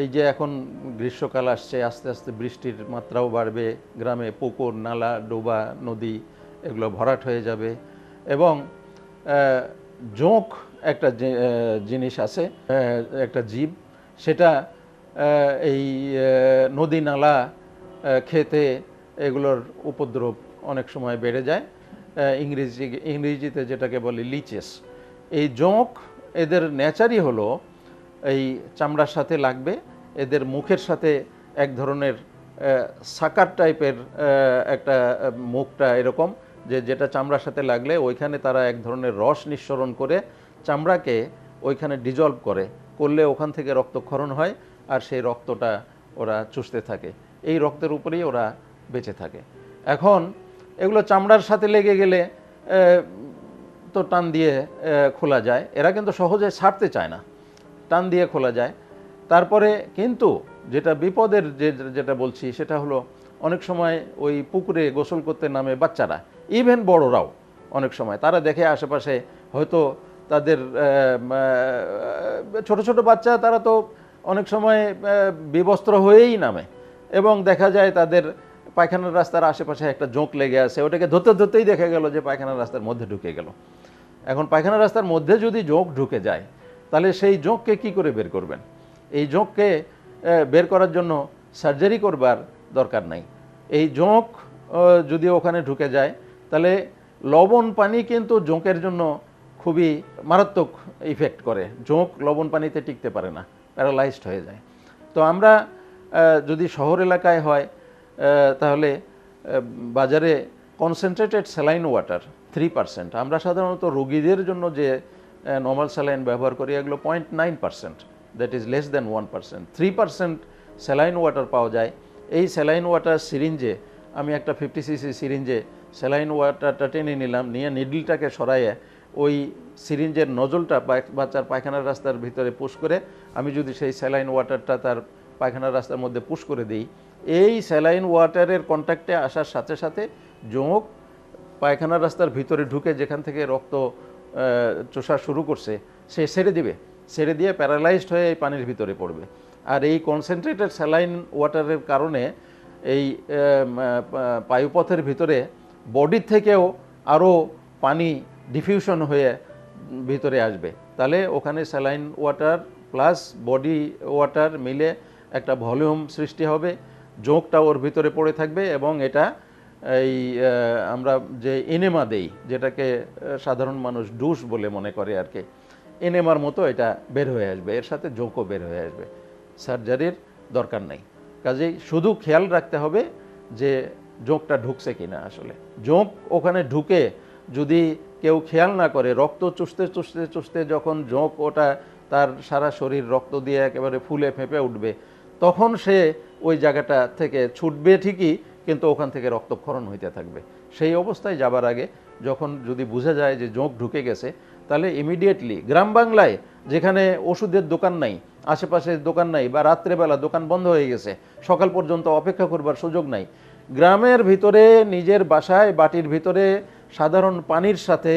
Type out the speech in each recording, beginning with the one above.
এই যে এখন গ্রীষ্মকাল আসছে, আস্তে আস্তে বৃষ্টির মাত্রাও বাড়বে, গ্রামে পুকুর, নালা, ডোবা, নদী এগুলো ভরাট হয়ে যাবে এবং জোঁক একটা জিনিস আছে একটা জীব, সেটা এই নদী, নালা খেতে এগুলোর উপদ্রব অনেক সময় বেড়ে যায়। ইংরেজি, ইংরেজিতে যেটাকে বলে লিচেস। এই জোঁক এদের নেচারই হলো এই চামড়ার সাথে লাগবে, এদের মুখের সাথে এক ধরনের সাকার টাইপের একটা মুখটা এরকম যে যেটা চামড়ার সাথে লাগলে ওইখানে তারা এক ধরনের রস নিঃসরণ করে চামড়াকে ওইখানে ডিজলভ করে, করলে ওখান থেকে রক্তক্ষরণ হয় আর সেই রক্তটা ওরা চুষতে থাকে। এই রক্তের উপরেই ওরা বেঁচে থাকে। এখন এগুলো চামড়ার সাথে লেগে গেলে তো টান দিয়ে খোলা যায়। এরা কিন্তু সহজে ছাড়তে চায় না। টান দিয়ে খোলা যায়। তারপরে কিন্তু যেটা বিপদের যে, যেটা বলছি, সেটা হলো অনেক সময় ওই পুকুরে গোসল করতে নামে বাচ্চারা ইভেন বড়রাও অনেক সময়। তারা দেখে আশেপাশে হয়তো তাদের ছোট ছোট বাচ্চা, তারা তো অনেক সময় বিবস্ত্র হয়েই নামে। এবং দেখা যায় তাদের পায়খানার রাস্তার আশেপাশে একটা জোঁক লেগে আছে, ওটাকে ধরতে ধরতেই দেখা গেল যে পায়খানার রাস্তার মধ্যে ঢুকে গেল। এখন পায়খানা রাস্তার মধ্যে যদি জোঁক ঢুকে যায়, তাহলে সেই জোঁককে কি করে বের করবেন? এই জোঁককে বের করার জন্য সার্জারি করবার দরকার নাই। এই জোঁক যদি ওখানে ঢুকে যায়, তাহলে লবণ পানি কিন্তু জোঁকের জন্য খুবই মারাত্মক ইফেক্ট করে। জোঁক লবণ পানিতে টিকতে পারে না, প্যারালাইজড হয়ে যায়। তো আমরা যদি শহর এলাকায় হয় তাহলে বাজারে concentrated saline water three percent আমরা সাধারণত রোগীদের জন্য যে নর্মাল স্যালাইন ব্যবহার করি, এগুলো point nine percent that is less than one percent three percent saline water পাওয়া যায়। এই স্যালাইন ওয়াটার সিরিঞ্জে আমি একটা ফিফটি সিসি সিরিঞ্জে স্যালাইন ওয়াটারটা টেনে নিলাম, নিয়ে নিডলটাকে সরাইয়ে ওই সিরিঞ্জের নজলটা বাচ্চার পায়খানার রাস্তার ভিতরে পুশ করে, আমি যদি সেই স্যালাইন ওয়াটারটা তার পায়খানার রাস্তার মধ্যে পুশ করে দিই এই স্যালাইন ওয়াটারের কন্ট্যাক্টে আসার সাথে সাথে জোঁক পায়খানার রাস্তার ভিতরে ঢুকে যেখান থেকে রক্ত চোষা শুরু করছে, সে ছেড়ে দিবে। ছেড়ে দিয়ে প্যারালাইজড হয়ে এই পানির ভিতরে পড়বে। আর এই কনসেন্ট্রেটেড স্যালাইন ওয়াটারের কারণে এই পায়ুপথের ভিতরে বডির থেকেও আরও পানি ডিফিউশন হয়ে ভিতরে আসবে। তাহলে ওখানে saline water plus body water মিলে একটা ভলিউম সৃষ্টি হবে। জোঁকটা ওর ভিতরে পড়ে থাকবে এবং এটা এই আমরা যে এনেমা দেই, যেটাকে সাধারণ মানুষ ডুস বলে মনে করে আর কি, এনেমার মতো এটা বের হয়ে আসবে, এর সাথে জোঁকও বের হয়ে আসবে। সার্জারির দরকার নেই। কাজেই শুধু খেয়াল রাখতে হবে যে জোঁকটা ঢুকছে কিনা আসলে। জোঁক ওখানে ঢুকে যদি কেউ খেয়াল না করে, রক্ত চুষতে চুষতে চুষতে যখন জোঁক ওটা তার সারা শরীর রক্ত দিয়ে একেবারে ফুলে ফেঁপে উঠবে, তখন সে ওই জায়গাটা থেকে ছুটবে ঠিকই, কিন্তু ওখান থেকে রক্তক্ষরণ হইতে থাকবে। সেই অবস্থায় যাবার আগে যখন যদি বোঝা যায় যে জোঁক ঢুকে গেছে, তাহলে ইমিডিয়েটলি গ্রাম বাংলায় যেখানে ওষুধের দোকান নাই আশেপাশে দোকান নাই বা রাত্রেবেলা দোকান বন্ধ হয়ে গেছে, সকাল পর্যন্ত অপেক্ষা করবার সুযোগ নাই, গ্রামের ভিতরে নিজের বাসায় বাটির ভিতরে সাধারণ পানির সাথে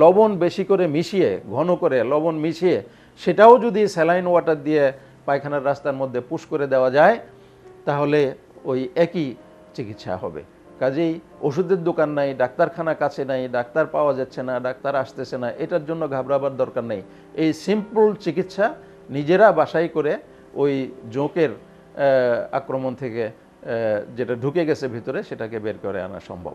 লবণ বেশি করে মিশিয়ে, ঘন করে লবণ মিশিয়ে, সেটাও যদি স্যালাইন ওয়াটার দিয়ে পায়খানার রাস্তার মধ্যে পুশ করে দেওয়া যায় তাহলে ওই একই চিকিৎসা হবে। কাজেই ওষুধের দোকান নাই, ডাক্তারখানা কাছে নাই, ডাক্তার পাওয়া যাচ্ছে না, ডাক্তার আসতেছে না, এটার জন্য ঘাবড়াবার দরকার নেই। এই সিম্পল চিকিৎসা নিজেরা বাসাই করে ওই জোঁকের আক্রমণ থেকে যেটা ঢুকে গেছে ভিতরে সেটাকে বের করে আনা সম্ভব।